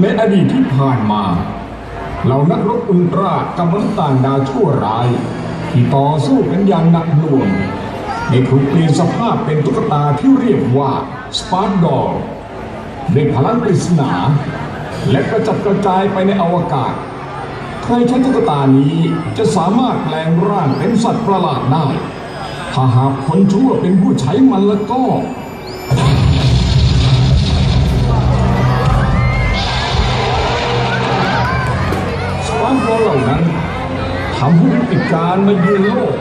ในอดีตที่ผ่านมาเหล่านักรบอุลตร้ากับมนุษย์ต่างดาวชั่วร้าย ที่ต่อสู้กันอย่างหนักหน่วงได้ถูกเปลี่ยนสภาพเป็นตุ๊กตาที่เรียกว่าสปาร์ดอลด้วยพลังปริศนา และกระจัดกระจายไปในอวกาศ ใครใช้ตุ๊กตานี้จะสามารถแปลงร่างเป็นสัตว์ประหลาดได้ ถ้าหากคนชั่วเป็นผู้ใช้มันแล้วก็ สปาเหล่านั้นทำให้วิกฤตการมาเยือนโลก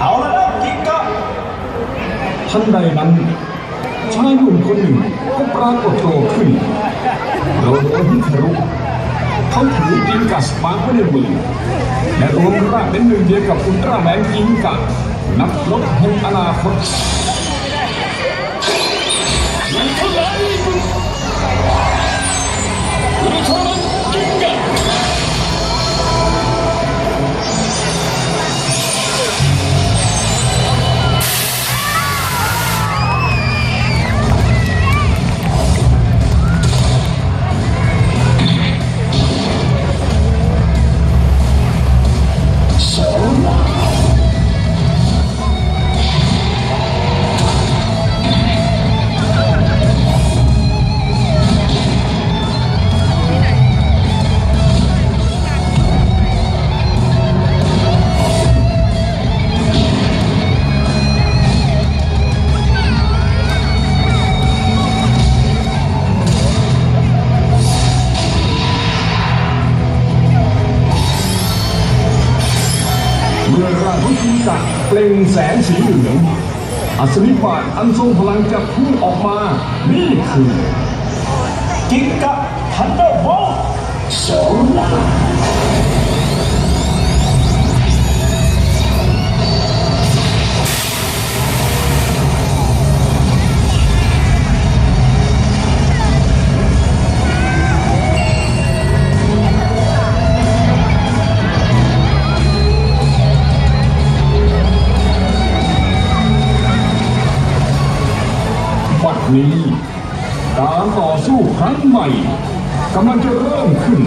เอาละนะกิกกะทันใดนั้นชายหนุ่มคนหนึ่งก็ปรากฏตัวขึ้นโรโดฮิคารุเขาถือจิงกัสปาไว้ในมือและรวมร่างเป็นหนึ่งเดียวกับอุลตร้าแมนจิงกัสนักรบแห่งอนาคต ล่งแสงสีเหลืองอัศวิบาตอันทรงพลังจะพุ่งออกมา นี่คือ กิกกะทันเดอร์โบลต์บัด นี้ การต่อสู้ครั้งใหม่กำลังจะเริ่มขึ้น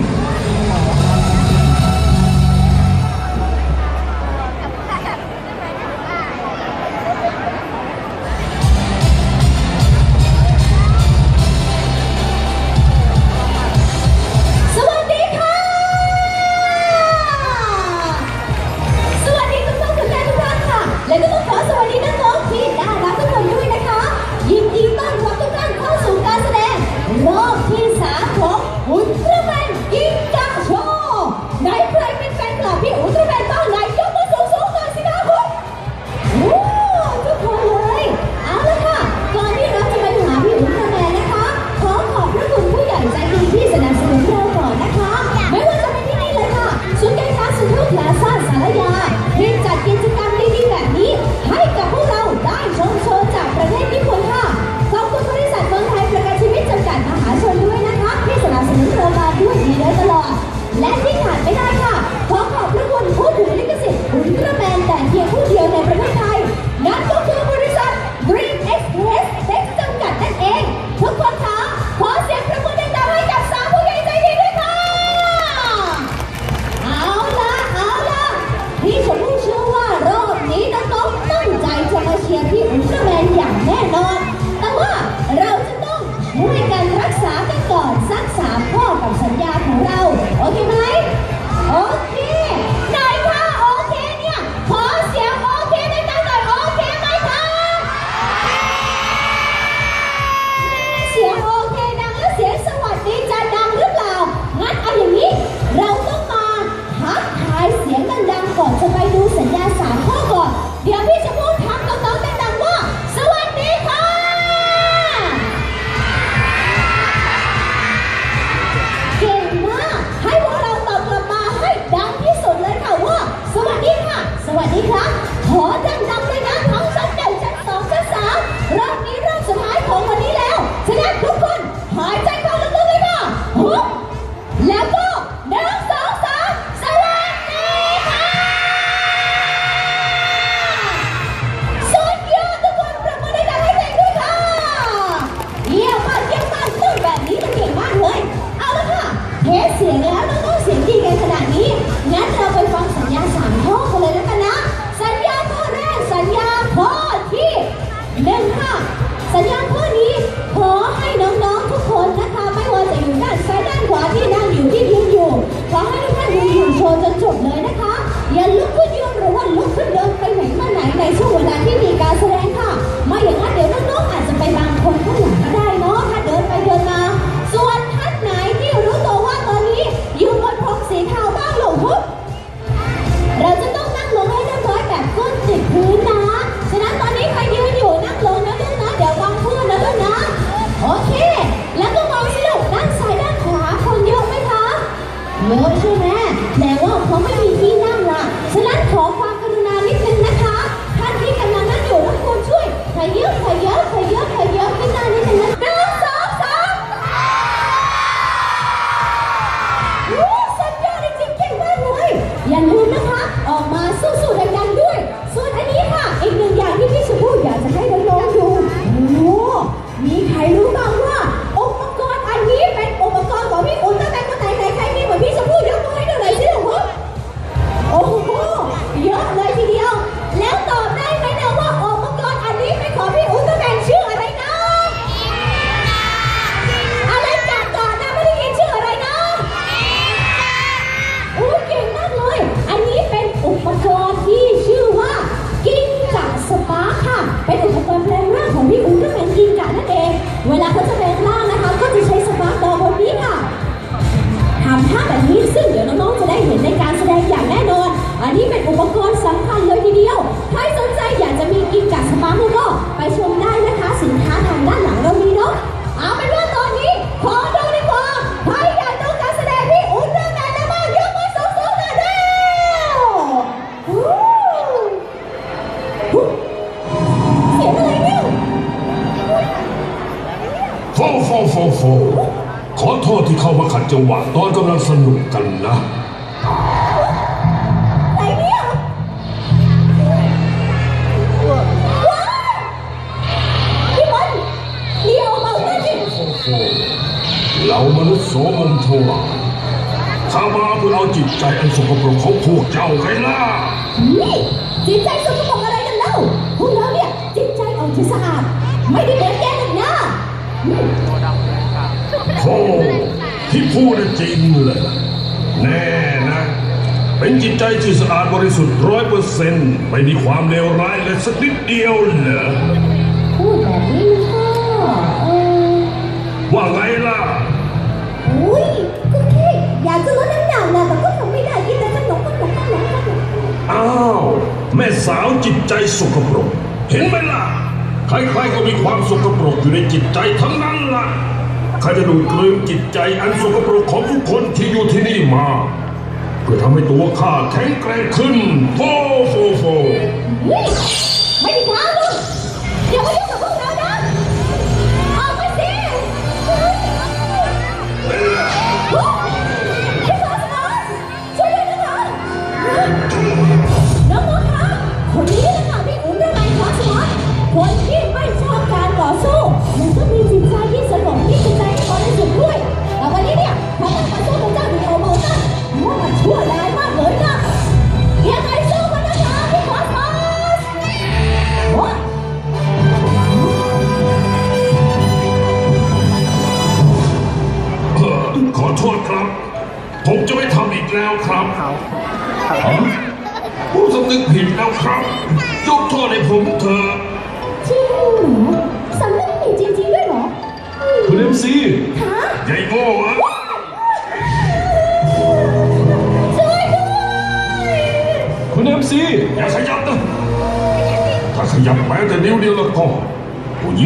ปกรณ์สำคัญเลยทีเดียว ใครสนใจอยากจะมีกินกับสปาร์ก็ไปชมได้นะคะ สินค้าทางด้านหลังเรามีเนาะเอาเป็นว่าตอนนี้ขอดูดีกว่าใครอยากดูการแสดงที่อุ่นเรื่องไหนแล้วบ้างยกมือสูงๆหน่อยเด้อเสียงอะไรเนี่ยโฟโฟโฟโฟขอโทษที่เข้ามาขัดจังหวะตอนกำลังสนุกกันนะ รื่ของพวกเจ้าไงล่ะนี่จิตใจสกปรกอะไรกันเล่าพวกเราเนี่ยจิตใจอ่อนจะสะอาด ไม่ได้เหมือนแกหรอกนะโอ้ที่พูดจริงเลยแน่นะ เป็นจิตใจที่สะอาดบริสุทธิ์ร้อยเปอร์เซนต์ไม่มีความเลวร้ายเลยสักนิดเดียวเหรอพูดแบบนี้ก็ว่าไงล่ะอุ้ยก็แค่อยากจะลดน้ำหนักนะแต่ก็ อ้าว แม่สาวจิตใจสกปรก เห็นไหมล่ะ ใครๆก็มีความสกปรกอยู่ในจิตใจทั้งนั้นล่ะข้าจะดูดกลืนจิตใจอันสกปรกของทุกคนที่อยู่ที่นี่มา เพื่อทำให้ตัวข้าแข็งแกร่งขึ้นโฟโฟโฟ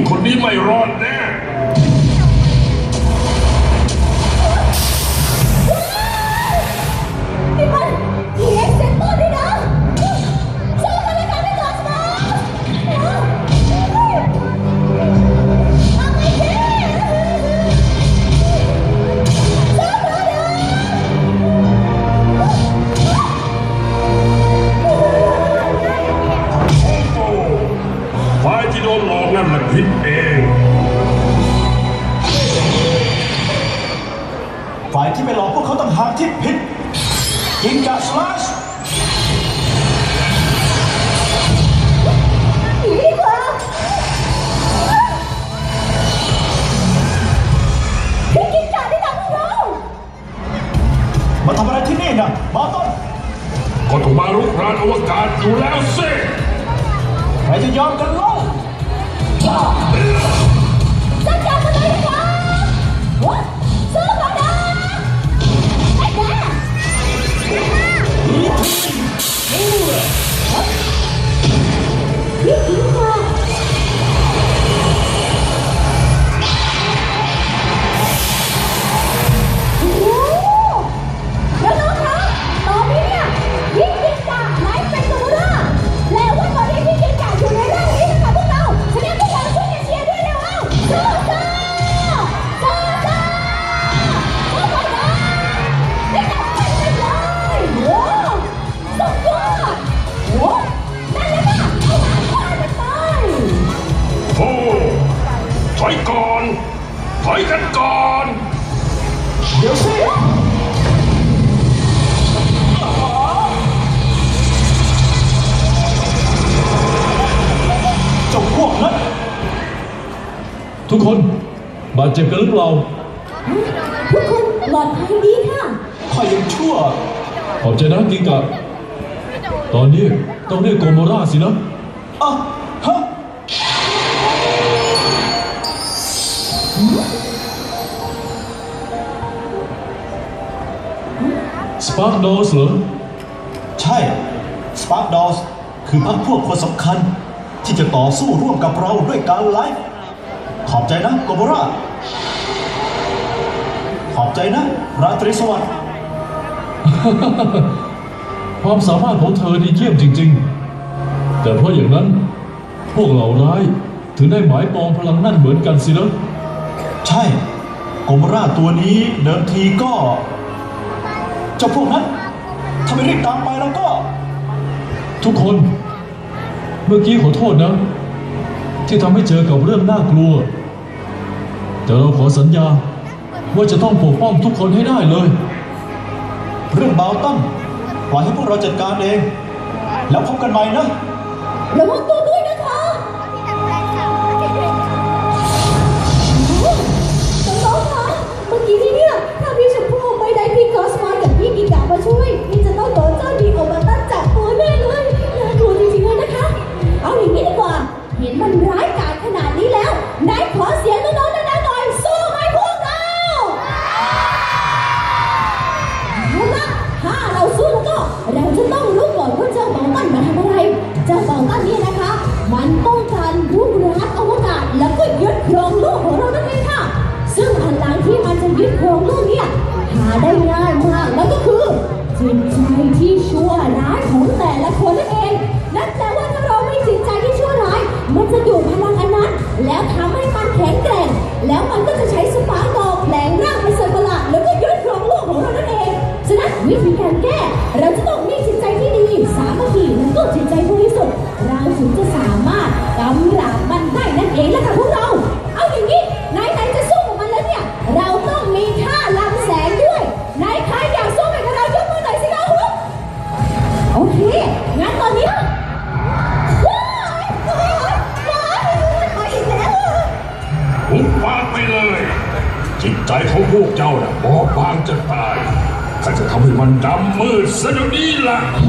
คนนี้ไม่รอดแน่ ที่นี่นะมาต้นก็ถูกมารุกรานอวกาศอยู่แล้วสิใครจะยอมกันเล่าจันดการมันเลยครับ สู้เขานไอ้แก่นี่คือค่ะ ถอยก่อน ถอยกันก่อน เดี๋ยวสิเจ้าพวกนั้นทุกคนบาดเจ็บกันหรือเปล่าทุกคนปลอดภัยดีค่ะข้ายังชั่ว ขอบใจนะกิงกะตอนนี้ต้องเรียกโกโมราสินะอะ ปาร์กดอสเหรอ ใช่สปาร์ d ดอสคือพรรคพวกคนสำคัญ ที่จะต่อสู้ร่วมกับเราด้วยการไลฟ์ขอบใจนะโกโบราขอบใจนะ ราตรีสวัสดิ์ความสามารถของเธอนี่เยี่ยมจริง ๆ แต่เพราะอย่างนั้น พวกเหล่าร้ายถึงได้หมายปองพลังนั่นเหมือนกันสินะ ใช่โกโบราตัวนี้เดิมทีก็ เจ้าพวกนั้นถ้าไม่รีบตามไปแล้วก็ ทุกคน เมื่อกี้ขอโทษนะ ที่ทำให้เจอกับเรื่องน่ากลัว แต่เราขอสัญญาว่าจะต้องปกป้องทุกคนให้ได้เลย เรื่องเบาตั้งปล่อยให้พวกเราจัดการเอง แล้วพบกันใหม่นะ ระวังตัว ช่วยนี่จะต้องโดนเจ้าดีโอมาตั้งจับตัวแน่เลยน่ากลัวจริงๆเลยนะคะ เอาอย่างนี้ดีกว่า เห็นมันร้าย แล้วทำให้มันแข็งแกร่ง แล้วมันก็จะใช้สปาร์กอกแปลงร่างเป็นสัตว์ประหลาดแล้วก็ยึดครองโลกของเรานั่นเอง ฉะนั้นวิธีการแก้ เราจะต้องมีจิตใจที่ดี สามัคคีแล้วก็จิตใจบริสุทธิ์ำมื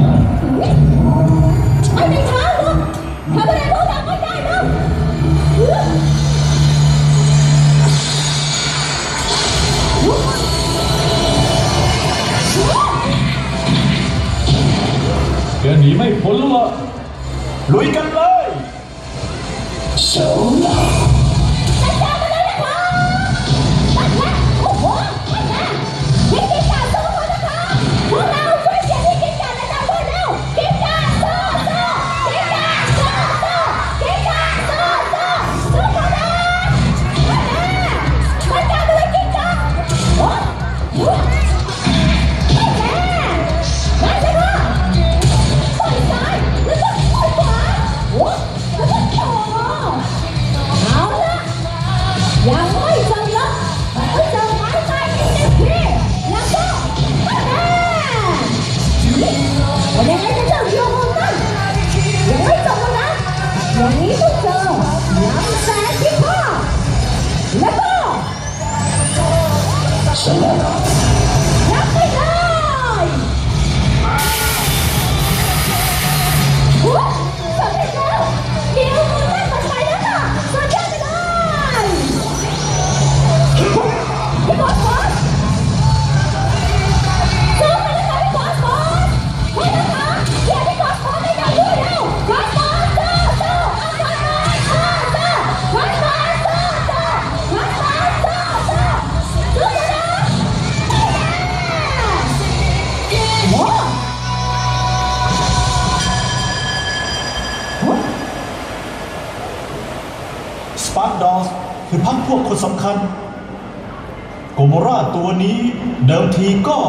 โมราตัวนี้เดิมทีก็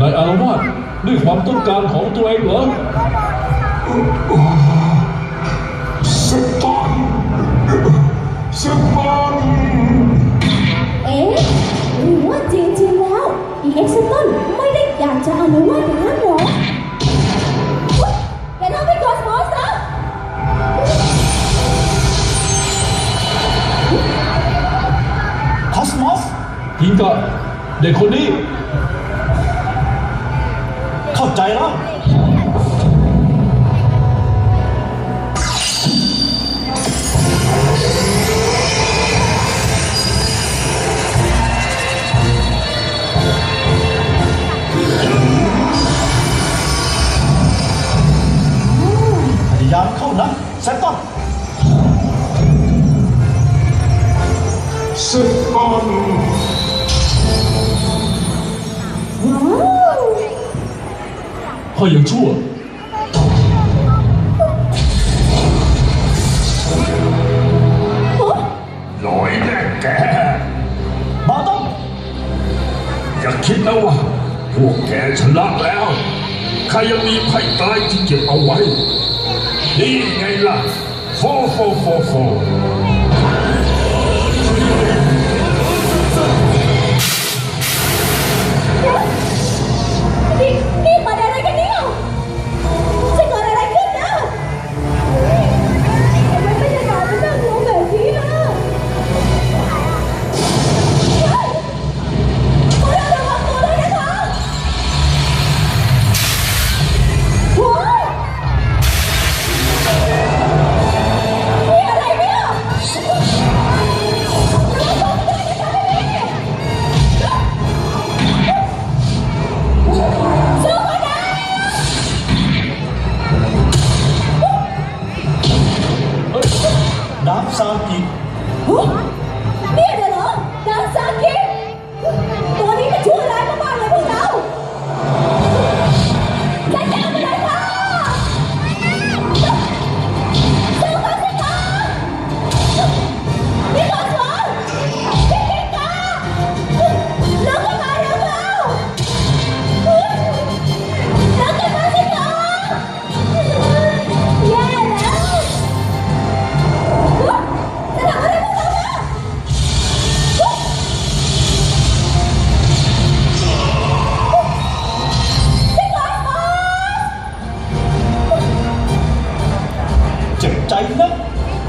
นายอารวาสด้วยความต้องการของตัวเองเหรอ ชั่วลอยแน่แกบาต้องอย่าคิดนะว่า พวกแกชนะแล้วใครยังมีไผ่ตายที่เก็บเอาไว้ นี่ไงล่ะฟโฟโฟโฟ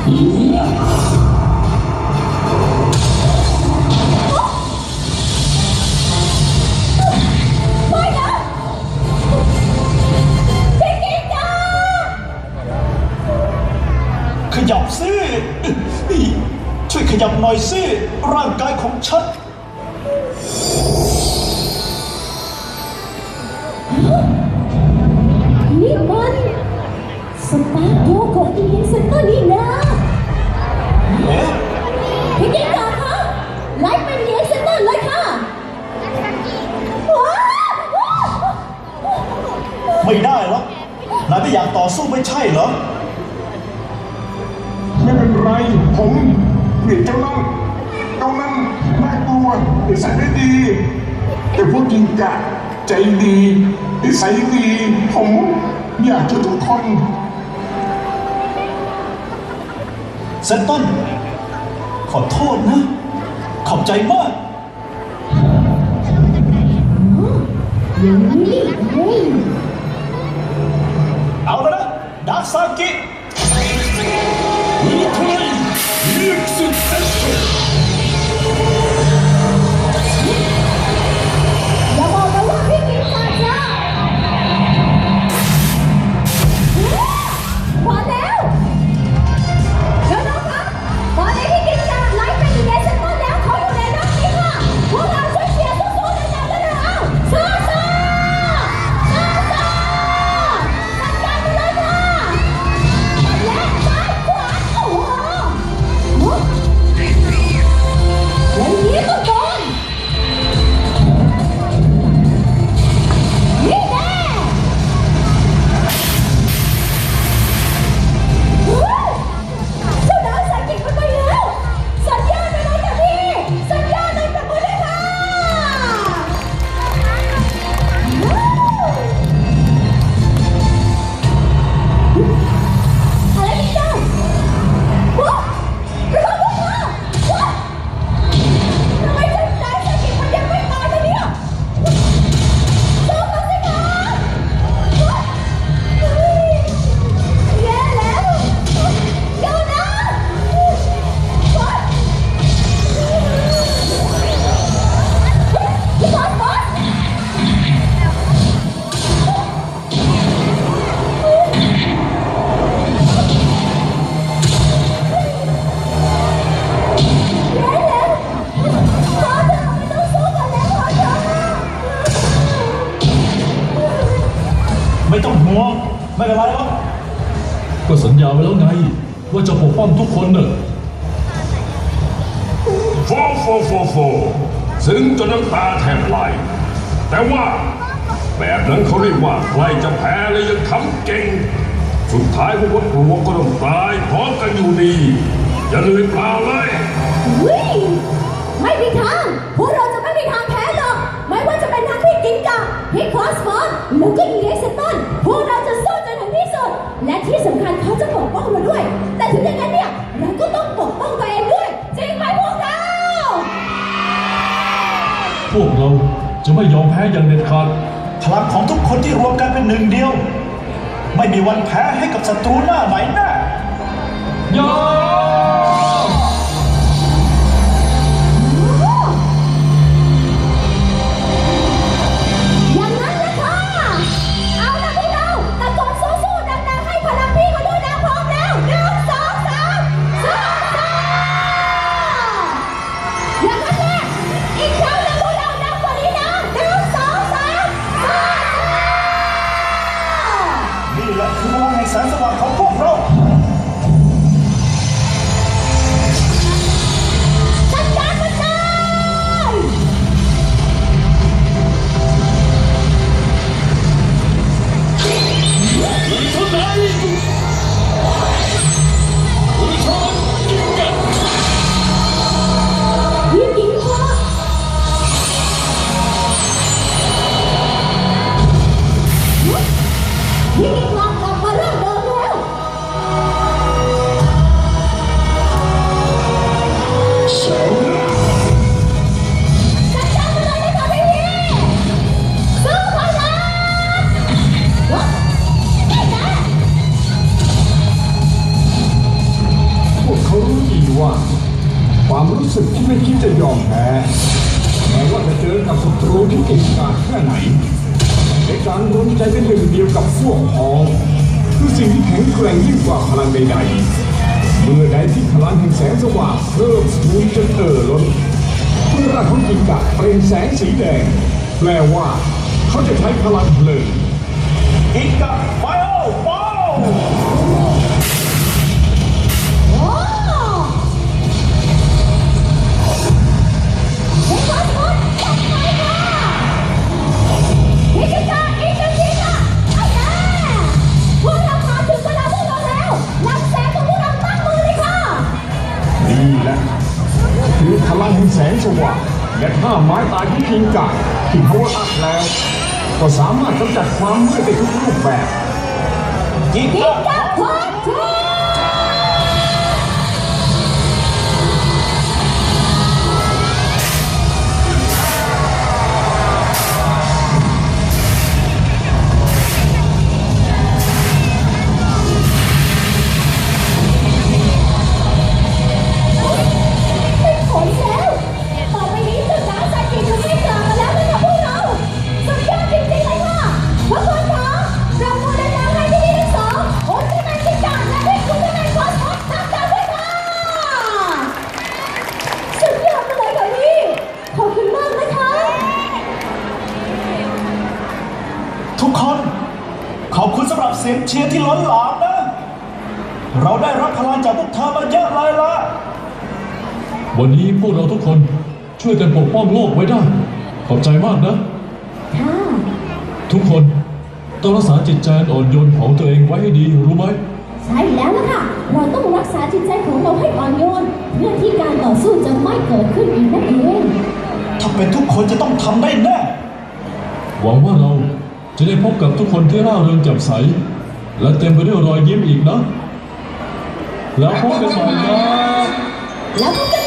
一 样 นิสัยไม่ดีไอ้พวกกินกะใจดีนิสัยดีผมอยากจะทุกคนเซนตันขอโทษนะ ขอบใจมากเอาละนะดาซากิ จะแพ้และยังทำเก่ง สุดท้ายพวกวัดกลัวก็ต้องตายพร้อมกันอยู่ดี อย่าลืมเปล่าเลยวิไม่มีทาง พวกเราจะไม่มีทางแพ้หรอก ไม่ว่าจะเป็นทั้งพี่กิงกะพี่คอสฟอนหรือก็อีเอ็กซ์ตันพวกเราจะสู้จนถึงที่สุด และที่สำคัญเขาจะปกป้องเราด้วย แต่ถึงอย่างนั้นเนี่ยเราก็ต้องปกป้องตัวเองด้วย จริงไหมพวกเรา พวกเราจะไม่ยอมแพ้อย่างเด็ดขาด พลังของทุกคนที่รวมกันเป็นหนึ่งเดียว ไม่มีวันแพ้ให้กับศัตรูหน้าไหนแน่ยอ รูที่เก่งกาจแค่ไหนในการรวมใจเป็นหนึ่งเดียวกับพวกพ้องคือสิ่งที่แข็งแกร่งยิ่งกว่าพลังใดๆ เมื่อใดที่พลังแห่งแสงสว่างเพิ่มพูนจนเอ่อล้นเมื่อร่างของกิงกะเปล่งแสงสีแดง แปลว่าเขาจะใช้พลังเพลิงกิกะไฟโอโฟโนี่แล้วคือพลังแห่งแสงสว่างและท่าไม้ตายที่กิงกะที่เขาอัดแล้ว ก็สามารถกำจัดความมืดได้ทุกรูปแบบกิกิกะก ช่วยกันปกป้องโลกไว้ได้ ขอบใจมากนะ ค่ะ ทุกคนต้องรักษาจิตใจอันอ่อนโยนของตัวเองไว้ให้ดีรู้ไหม ใช่แล้วล่ะค่ะ เราต้องรักษาจิตใจของเราให้อ่อนโยน เพื่อที่การต่อสู้จะไม่เกิดขึ้นอีกนั่นเองถ้าเป็นทุกคนจะต้องทำได้แน่ หวังว่าเราจะได้พบกับทุกคนที่ร่าเริงแจ่มใส และเต็มไปด้วยรอยยิ้มอีกนะ แล้วพบกันใหม่นะ แล้วพบกันใหม่ค่ะ